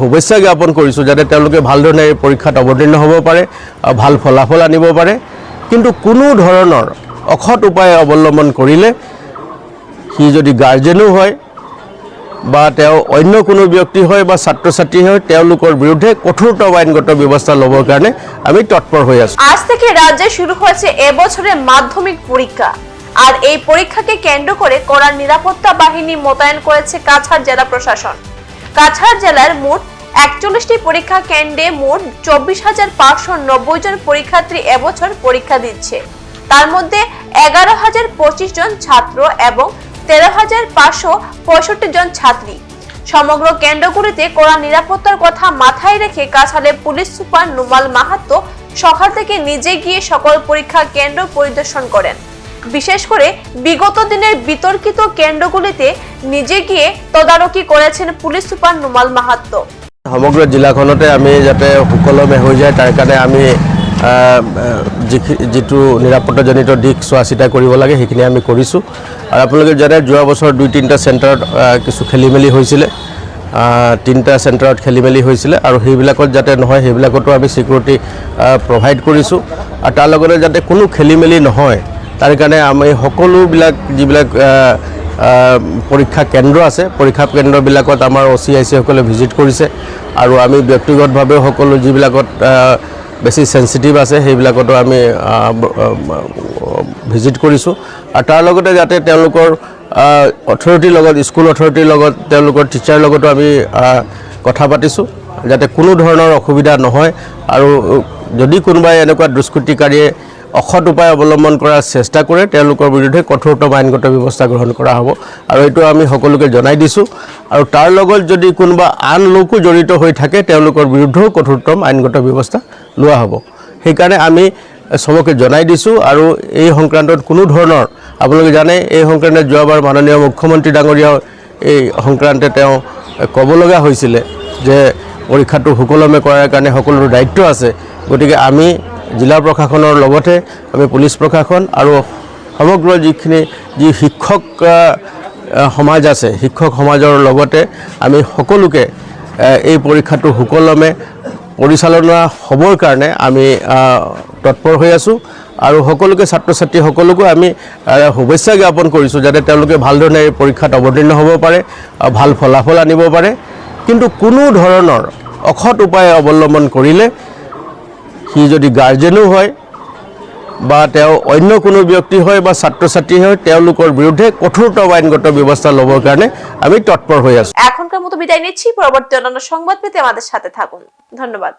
শুভেচ্ছা জ্ঞাপন কৰিছোঁ যাতে তেওঁলোকে ভালধৰণে এই পৰীক্ষাত অৱতীৰ্ণ হ'ব পাৰে ভালো ফলাফল আনিব পাৰে। কিন্তু কোনো ধৰণৰ অসৎ উপায় অৱলম্বন কৰিলে সি যদি গাৰ্জেনো হয় বা তেওঁ অন্য কোনো ব্যক্তি হয় বা ছাত্ৰ ছাত্ৰী হয়, তেওঁলোকৰ বিৰুদ্ধে কঠোৰতম আইনগত ব্যৱস্থা ল'বৰ কাৰণে আমি তৎপৰ হৈ আছোঁ। আজ থেকে রাজ্যে শুরু হয়েছে এবছরের মাধ্যমিক পরীক্ষা। আর এই পরীক্ষাকে কেন্দ্র করে কড়া নিরাপত্তা বাহিনী মোতায়েন করেছে কাছাড় জেলা প্রশাসন। কাছাড় জেলার মোট একচল্লিশটি পরীক্ষা কেন্দ্রে মোট চব্বিশ হাজার পাঁচশো নব্বই জন পরীক্ষার্থী এবছর পরীক্ষা দিচ্ছে। তার মধ্যে এগারো হাজার পঁচিশ জন ছাত্র এবং তেরো হাজার পাঁচশো পঁয়ষট্টি জন ছাত্রী। সমগ্র কেন্দ্রগুলিতে কড়া নিরাপত্তার কথা মাথায় রেখে কাছাড়ে পুলিশ সুপার নুমাল মাহাতো সকাল থেকে নিজে গিয়ে সকল পরীক্ষা কেন্দ্র পরিদর্শন করেন। বিশেষ করে বিগত দিনের বিতর্কিত কেন্দ্রগুলিতে নিজে গিয়ে তদারকি করেছেন পুলিশ সুপার নুমাল মাহাতো। সমগ্ৰ জিলাখনতে আমি যাতে সুকলমে হৈ যায়, তাৰ কাৰণে আমি যিটো নিৰাপত্তাজনিত দিশ চোৱা চিতা কৰিব লাগে, সেইখিনি আমি কৰিছোঁ। আৰু আপোনালোকে জানে, যোৱা বছৰ দুই, তিনিটা চেণ্টাৰত কিছু খেলি মেলি হৈছিলে তিনিটা চেণ্টাৰত খেলি মেলি হৈছিলে আৰু সেইবিলাকত যাতে নহয়, সেইবিলাকতো আমি ছিকিউৰিটি প্ৰভাইড কৰিছোঁ। আৰু তাৰ লগতে যাতে কোনো খেলি মেলি নহয়, তাৰ কাৰণে আমি সকলোবিলাক যিবিলাক পৰীক্ষা কেন্দ্ৰ আছে। পৰীক্ষা কেন্দ্ৰবিলাকত আমাৰ অ চি আই চিসকলে ভিজিট কৰিছে আৰু আমি ব্যক্তিগতভাৱেও সকলো যিবিলাকত বেছি চেঞ্চিটিভ আছে, সেইবিলাকতো আমি ভিজিট কৰিছোঁ। আৰু তাৰ লগতে যাতে তেওঁলোকৰ অথৰিটিৰ লগত স্কুল অথৰিটিৰ লগত তেওঁলোকৰ টিচাৰৰ লগতো আমি কথা পাতিছোঁ, যাতে কোনো ধৰণৰ অসুবিধা নহয়। আৰু যদি কোনোবাই এনেকুৱা দুষ্কৃতিকাৰীয়ে অসৎ উপায় অৱলম্বন কৰাৰ চেষ্টা কৰে, তেওঁলোকৰ বিৰুদ্ধে কঠোৰতম আইনগত ব্যৱস্থা গ্ৰহণ কৰা হ'ব। আৰু এইটো আমি সকলোকে জনাই দিছোঁ। আৰু তাৰ লগত যদি কোনোবা আন লোকো জড়িত হৈ থাকে, তেওঁলোকৰ বিৰুদ্ধেও কঠোৰতম আইনগত ব্যৱস্থা লোৱা হ'ব। সেইকাৰণে আমি চবকে জনাই দিছোঁ। আৰু এই সংক্ৰান্তত কোনো ধৰণৰ, আপোনালোকে জানে, এই সংক্ৰান্তত যোৱাবাৰ মাননীয় মুখ্যমন্ত্ৰী ডাঙৰীয়াও এই সংক্ৰান্তে তেওঁ ক'ব লগা হৈছিলে যে পৰীক্ষাটো সুকলমে কৰাৰ কাৰণে সকলোৰে দায়িত্ব আছে। গতিকে আমি জিলা প্ৰশাসনৰ লগতে আমি পুলিচ প্ৰশাসন আৰু সমগ্ৰ যিখিনি যি শিক্ষক সমাজ আছে, শিক্ষক সমাজৰ লগতে আমি সকলোকে এই পৰীক্ষাটো সুকলমে পৰিচালনা হ'বৰ কাৰণে আমি তৎপৰ হৈ আছোঁ। আৰু সকলোকে ছাত্ৰ ছাত্ৰী আমি শুভেচ্ছা জ্ঞাপন কৰিছোঁ যাতে তেওঁলোকে ভালধৰণে এই পৰীক্ষাত অৱতীৰ্ণ হ'ব পাৰে ভালো ফলাফল আনিব পাৰে। কিন্তু কোনো ধৰণৰ অসৎ উপায় অৱলম্বন কৰিলে সি যদি গাৰ্জেনো হয় বা তেওঁ অন্য কোনো ব্যক্তি হয় বা ছাত্ৰ ছাত্ৰী হয়, তেওঁলোকৰ বিৰুদ্ধে আইনগত ব্যৱস্থা ল'বৰ কাৰণে আমি তৎপৰ হৈ আছো। এখনকার মতো বিদায় নিচ্ছি। পরবর্তী অন্যান্য সংবাদ পেতে আমাদের সাথে থাকুন। ধন্যবাদ।